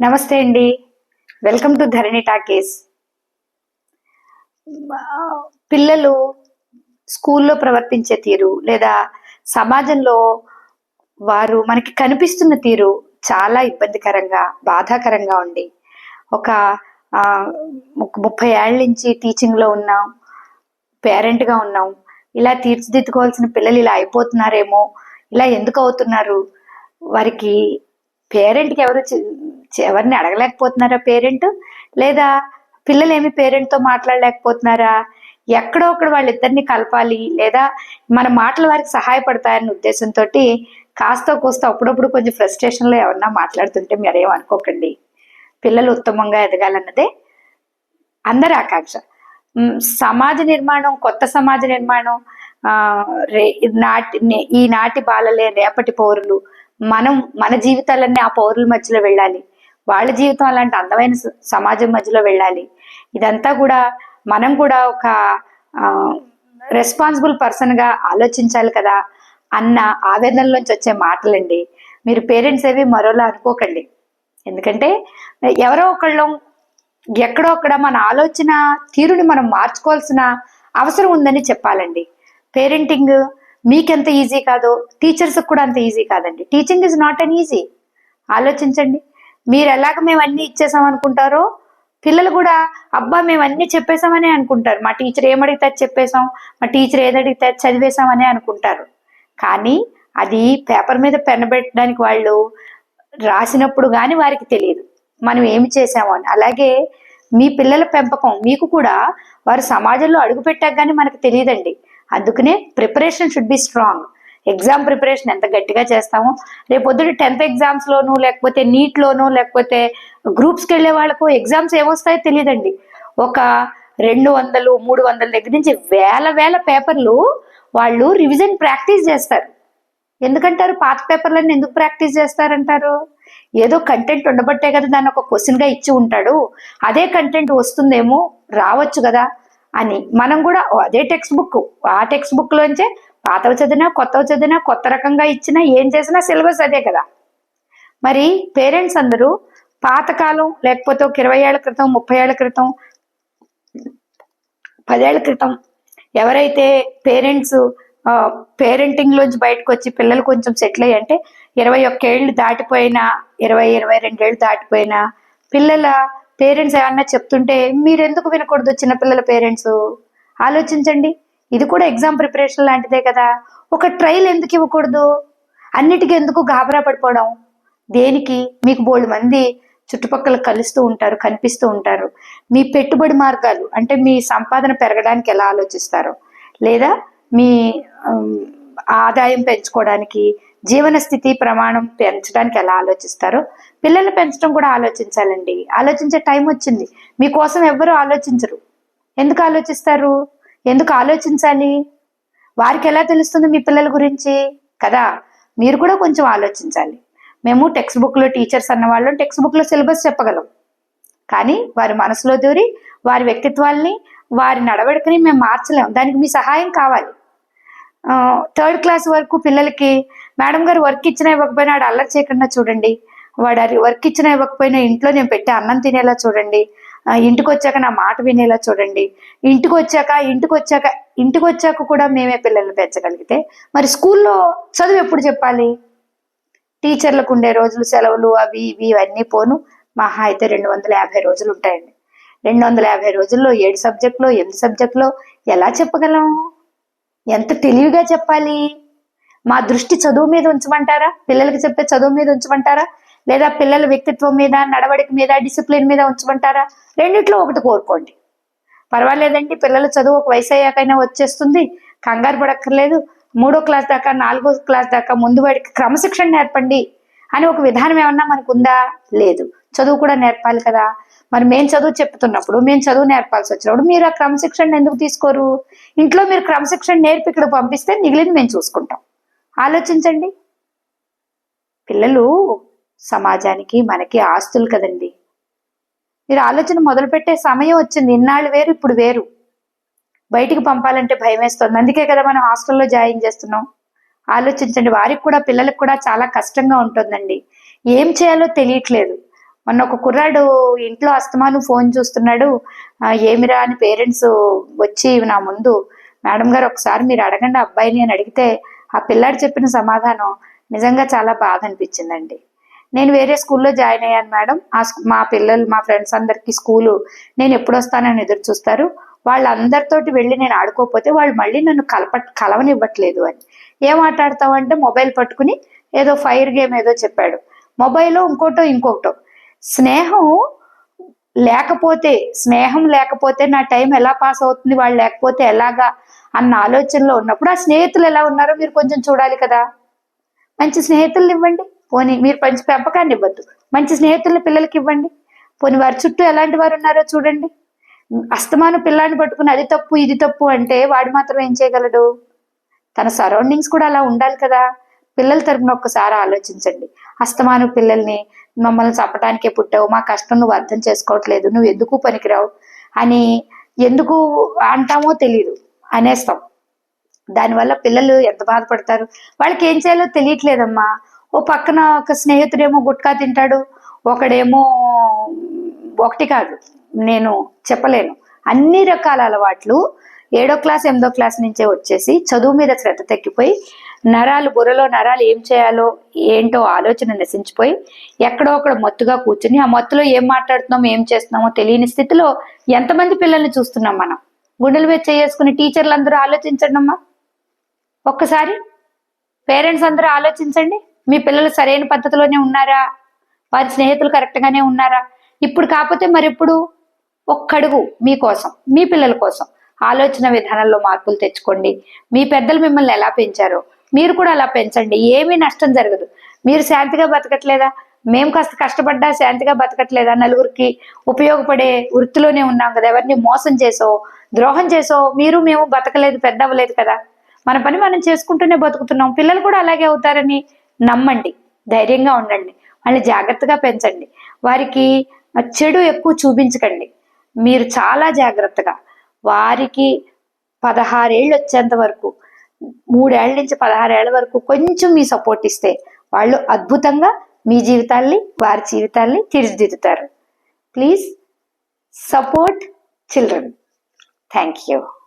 నమస్తే అండి. Welcome to Dharani talkies పిల్లలు స్కూల్లో ప్రవర్తించే తీరు లేదా సమాజంలో వారు మనకి కనిపిస్తున్న తీరు చాలా ఇబ్బందికరంగా బాధాకరంగా ఉంది. ఒక ముప్పై ఏళ్ళ నుంచి టీచింగ్లో ఉన్నాం పేరెంట్గా ఉన్నాం. ఇలా తీర్చిదిద్దుకోవాల్సిన పిల్లలు ఇలా అయిపోతున్నారేమో ఇలా ఎందుకు అవుతున్నారు? వారికి పేరెంట్కి ఎవరు ఎవరిని అడగలేకపోతున్నారా పేరెంట్? లేదా పిల్లలు ఏమి పేరెంట్తో మాట్లాడలేకపోతున్నారా? ఎక్కడో ఒకడు వాళ్ళిద్దరిని కలపాలి లేదా మన మాటలు వారికి సహాయపడతాయన్న ఉద్దేశంతో కాస్త కూస్త అప్పుడప్పుడు కొంచెం ఫ్రస్ట్రేషన్లో ఎవరన్నా మాట్లాడుతుంటే మీరేం అనుకోకండి. పిల్లలు ఉత్తమంగా ఎదగాలన్నదే అందరి ఆకాంక్ష. సమాజ నిర్మాణం కొత్త సమాజ నిర్మాణం రే నాటి ఈనాటి బాలలే రేపటి పౌరులు. మనం మన జీవితాలన్నీ ఆ పౌరుల మధ్యలో వెళ్ళాలి. వాళ్ళ జీవితం అలాంటి అందమైన సమాజం మధ్యలో వెళ్ళాలి. ఇదంతా కూడా మనం కూడా ఒక రెస్పాన్సిబుల్ పర్సన్గా ఆలోచించాలి కదా అన్న ఆవేదనలోంచి వచ్చే మాటలండి. మీరు పేరెంట్స్ ఏవి మరోలా అనుకోకండి. ఎందుకంటే ఎవరో ఒకళ్ళం ఎక్కడో అక్కడ మన ఆలోచన తీరుని మనం మార్చుకోవాల్సిన అవసరం ఉందని చెప్పాలండి. పేరెంటింగ్ మీకెంత ఈజీ కాదో టీచర్స్కి కూడా అంత ఈజీ కాదండి. Teaching is not an easy. ఆలోచించండి. మీరు ఎలాగ మేము అన్ని ఇచ్చేసాం అనుకుంటారో? పిల్లలు కూడా అబ్బా మేము అన్ని చెప్పేసామనే అనుకుంటారు. మా టీచర్ ఏమడిగితే అది చెప్పేసాం మా టీచర్ ఏది అడిగితే అది అనుకుంటారు. కానీ అది పేపర్ మీద పెన్ పెట్టడానికి వాళ్ళు రాసినప్పుడు కానీ వారికి తెలియదు. మనం ఏమి చేసామో అని. అలాగే మీ పిల్లల పెంపకం మీకు కూడా వారు సమాజంలో అడుగు పెట్టాక కానీ మనకు తెలియదండి. అందుకనే preparation should be strong. Exam preparation ఎంత గట్టిగా చేస్తామో. రేపు పొద్దున టెన్త్ ఎగ్జామ్స్ లోను లేకపోతే నీట్ లోను లేకపోతే గ్రూప్స్కి వెళ్ళే వాళ్ళకు ఎగ్జామ్స్ ఏమొస్తాయో తెలియదండి. ఒక రెండు వందలు మూడు వందల దగ్గర నుంచి వేల వేల పేపర్లు వాళ్ళు రివిజన్ ప్రాక్టీస్ చేస్తారు. ఎందుకంటారు? పాత పేపర్లన్నీ ఎందుకు ప్రాక్టీస్ చేస్తారంటారు? ఏదో కంటెంట్ ఉండబట్టే కదా దాన్ని ఒక క్వశ్చన్గా ఇచ్చి ఉంటాడు. అదే కంటెంట్ వస్తుందేమో రావచ్చు కదా అని. మనం కూడా అదే టెక్స్ట్ బుక్ ఆ టెక్స్ట్ బుక్లోంచే పాతవి చదివినా కొత్తవి చదివినా కొత్త రకంగా ఇచ్చినా ఏం చేసినా సిలబస్ అదే కదా. మరి పేరెంట్స్ అందరూ పాతకాలం లేకపోతే ఒక ఇరవై ఏళ్ళ క్రితం ముప్పై ఏళ్ళ క్రితం పదేళ్ళ క్రితం ఎవరైతే పేరెంట్స్ పేరెంటింగ్ లోంచి బయటకు వచ్చి పిల్లలు కొంచెం సెటిల్ అయ్యి అంటే ఇరవై ఒక్కేళ్ళు దాటిపోయినా ఇరవై ఇరవై రెండేళ్ళు దాటిపోయినా పిల్లల పేరెంట్స్ ఏమన్నా చెప్తుంటే మీరు ఎందుకు వినకూడదు చిన్నపిల్లల పేరెంట్స్? ఆలోచించండి. ఇది కూడా ఎగ్జామ్ ప్రిపరేషన్ లాంటిదే కదా. ఒక ట్రైల్ ఎందుకు ఇవ్వకూడదు? అన్నిటికీ ఎందుకు గాబరా పడిపోవడం? దేనికి? మీకు బోల్డ్ మంది చుట్టుపక్కల కలుస్తూ ఉంటారు కనిపిస్తూ ఉంటారు. మీ పెట్టుబడి మార్గాలు అంటే మీ సంపాదన పెరగడానికి ఎలా ఆలోచిస్తారు? లేదా మీ ఆదాయం పెంచుకోవడానికి జీవన స్థితి ప్రమాణం పెంచడానికి ఎలా ఆలోచిస్తారో? పిల్లల్ని పెంచడం కూడా ఆలోచించాలండి. ఆలోచించే టైం వచ్చింది. మీకోసం ఎవ్వరూ ఆలోచించరు. ఎందుకు ఆలోచిస్తారు? ఎందుకు ఆలోచించాలి? వారికి ఎలా తెలుస్తుంది మీ పిల్లల గురించి? కదా మీరు కూడా కొంచెం ఆలోచించాలి. మేము టెక్స్ట్ బుక్లో టీచర్స్ అన్న వాళ్ళం టెక్స్ట్ బుక్లో సిలబస్ చెప్పగలం. కానీ వారి మనసులో దూరి వారి వ్యక్తిత్వాల్ని వారి నడవడికని మేము మార్చలేం. దానికి మీ సహాయం కావాలి. థర్డ్ క్లాస్ వరకు పిల్లలకి మేడం గారు వర్క్ ఇచ్చినా ఇవ్వకపోయినా వాడు అల్లరి చేయకుండా చూడండి. వాడు అది వర్క్ ఇచ్చినా ఇవ్వకపోయినా ఇంట్లో నేను పెట్టి అన్నం తినేలా చూడండి. ఇంటికి వచ్చాక నా మాట వినేలా చూడండి. ఇంటికి వచ్చాక ఇంటికి వచ్చాక ఇంటికి వచ్చాక కూడా మేమే పిల్లల్ని పెంచగలిగితే మరి స్కూల్లో చదువు ఎప్పుడు చెప్పాలి? టీచర్లకు ఉండే రోజులు సెలవులు అవి ఇవి ఇవన్నీ పోను. మహా అయితే రెండు వందల యాభై రోజులు ఉంటాయండి. రెండు వందల యాభై రోజుల్లో ఏడు సబ్జెక్టులో ఎనిమిది సబ్జెక్టులో ఎలా చెప్పగలం? ఎంత తెలివిగా చెప్పాలి? మా దృష్టి చదువు మీద ఉంచమంటారా? పిల్లలకి చెప్పే చదువు మీద ఉంచమంటారా? లేదా పిల్లల వ్యక్తిత్వం మీద నడవడిక మీద డిసిప్లిన్ మీద ఉంచమంటారా? రెండిట్లో ఒకటి కోరుకోండి. పర్వాలేదండి పిల్లల చదువు ఒక వయసు అయ్యాకైనా వచ్చేస్తుంది కంగారు పడక్కర్లేదు. మూడో క్లాస్ దాకా నాలుగో క్లాస్ దాకా ముందు వాడికి క్రమశిక్షణ నేర్పండి అని ఒక విధానం ఏమన్నా మనకు ఉందా లేదు. చదువు కూడా నేర్పాలి కదా. మరి మేము చదువు చెప్తున్నప్పుడు మేము చదువు నేర్పాల్సి వచ్చినప్పుడు మీరు ఆ క్రమశిక్షణ ఎందుకు తీసుకోరు? ఇంట్లో మీరు క్రమశిక్షణ నేర్పి ఇక్కడ పంపిస్తే మిగిలింది మేము చూసుకుంటాం. ఆలోచించండి. పిల్లలు సమాజానికి మనకి ఆస్తులు కదండి. మీరు ఆలోచన మొదలుపెట్టే సమయం వచ్చింది. ఇన్నాళ్ళు వేరు ఇప్పుడు వేరు. బయటికి పంపాలంటే భయం వేస్తుంది. అందుకే కదా మనం హాస్టల్లో జాయిన్ చేస్తున్నాం. ఆలోచించండి. వారికి కూడా పిల్లలకు కూడా చాలా కష్టంగా ఉంటుందండి. ఏం చేయాలో తెలియట్లేదు. మొన్న ఒక కుర్రాడు ఇంట్లో అస్తమాను ఫోన్ చూస్తున్నాడు. ఏమిరా అని పేరెంట్స్ వచ్చి నా ముందు మేడం గారు ఒకసారి మీరు అడగండి ఆ అబ్బాయిని అని అడిగితే ఆ పిల్లాడు చెప్పిన సమాధానం నిజంగా చాలా బాధ అనిపించిందండి. నేను వేరే స్కూల్లో జాయిన్ అయ్యాను మేడం. ఆ మా పిల్లలు మా ఫ్రెండ్స్ అందరికి స్కూలు నేను ఎప్పుడు వస్తానని ఎదురు చూస్తారు. వాళ్ళందరితోటి వెళ్ళి నేను ఆడుకోకపోతే వాళ్ళు మళ్ళీ నన్ను కలప కలవనివ్వట్లేదు అని. ఏం ఆట ఆడతావంటే మొబైల్ పట్టుకుని ఏదో ఫైర్ గేమ్ ఏదో చెప్పాడు. మొబైల్లో ఇంకోటో ఇంకొకటో. స్నేహం లేకపోతే స్నేహం లేకపోతే నా టైం ఎలా పాస్ అవుతుంది వాళ్ళు లేకపోతే ఎలాగా అన్న ఆలోచనలో ఉన్నప్పుడు ఆ స్నేహితులు ఎలా ఉన్నారో మీరు కొంచెం చూడాలి కదా. మంచి స్నేహితులు ఇవ్వండి పోనీ మీరు మంచి పెంపకాన్ని ఇవ్వద్దు. మంచి స్నేహితులను పిల్లలకి ఇవ్వండి. పోనీ వారి చుట్టూ ఎలాంటి వారు ఉన్నారో చూడండి. అస్తమాను పిల్లాన్ని పట్టుకుని అది తప్పు ఇది తప్పు అంటే వాడు మాత్రం ఏం చేయగలడు? తన సరౌండింగ్స్ కూడా అలా ఉండాలి కదా. పిల్లల తరపున ఒక్కసారి ఆలోచించండి. అస్తమాను పిల్లల్ని మమ్మల్ని చంపడానికే పుట్టావు మా కష్టం నువ్వు అర్థం చేసుకోవట్లేదు నువ్వు ఎందుకు పనికిరావు అని ఎందుకు అంటామో తెలియదు అనేస్తాం. దానివల్ల పిల్లలు ఎంత బాధపడతారు? వాళ్ళకి ఏం చేయాలో తెలియట్లేదమ్మా. ఓ పక్కన ఒక స్నేహితుడేమో గుట్కా తింటాడు ఒకడేమో ఒకటి కాదు నేను చెప్పలేను. అన్ని రకాల అలవాట్లు ఏడో క్లాస్ ఎనిమిదో క్లాస్ నుంచే వచ్చేసి చదువు మీద శ్రద్ధ తగ్గిపోయి నరాలు బుర్రలో నరాలు ఏం చేయాలో ఏంటో ఆలోచన నశించిపోయి ఎక్కడో అక్కడ మత్తుగా కూర్చుని ఆ మత్తులో ఏం మాట్లాడుతున్నామో ఏం చేస్తున్నామో తెలియని స్థితిలో ఎంతమంది పిల్లల్ని చూస్తున్నాం మనం? గుండెల మీద చేసుకుని టీచర్లు అందరూ ఆలోచించండి అమ్మా ఒక్కసారి పేరెంట్స్ అందరూ ఆలోచించండి. మీ పిల్లలు సరైన పద్ధతిలోనే ఉన్నారా? వారి స్నేహితులు కరెక్ట్గానే ఉన్నారా? ఇప్పుడు కాకపోతే మరి ఇప్పుడు ఒక్కడుగు మీకోసం మీ పిల్లల కోసం ఆలోచన విధానంలో మార్పులు తెచ్చుకోండి. మీ పెద్దలు మిమ్మల్ని ఎలా పెంచారో మీరు కూడా అలా పెంచండి. ఏమీ నష్టం జరగదు. మీరు శాంతిగా బతకట్లేదా? మేము కాస్త కష్టపడ్డా శాంతిగా బతకట్లేదా? నలుగురికి ఉపయోగపడే వృత్తిలోనే ఉన్నాం కదా. ఎవరిని మోసం చేసో ద్రోహం చేసో మీరు మేము బతకలేదు పెద్ద అవ్వలేదు కదా. మన పని మనం చేసుకుంటూనే బతుకుతున్నాం. పిల్లలు కూడా అలాగే అవుతారని నమ్మండి. ధైర్యంగా ఉండండి. వాళ్ళని జాగ్రత్తగా పెంచండి. వారికి చెడు ఎక్కువ చూపించకండి. మీరు చాలా జాగ్రత్తగా వారికి పదహారేళ్ళు వచ్చేంత వరకు మూడేళ్ళ నుంచి పదహారేళ్ళ వరకు కొంచెం మీ సపోర్ట్ ఇస్తే వాళ్ళు అద్భుతంగా మీ జీవితాల్ని వారి జీవితాల్ని తీర్చిదిద్దుతారు. Please support children. Thank you.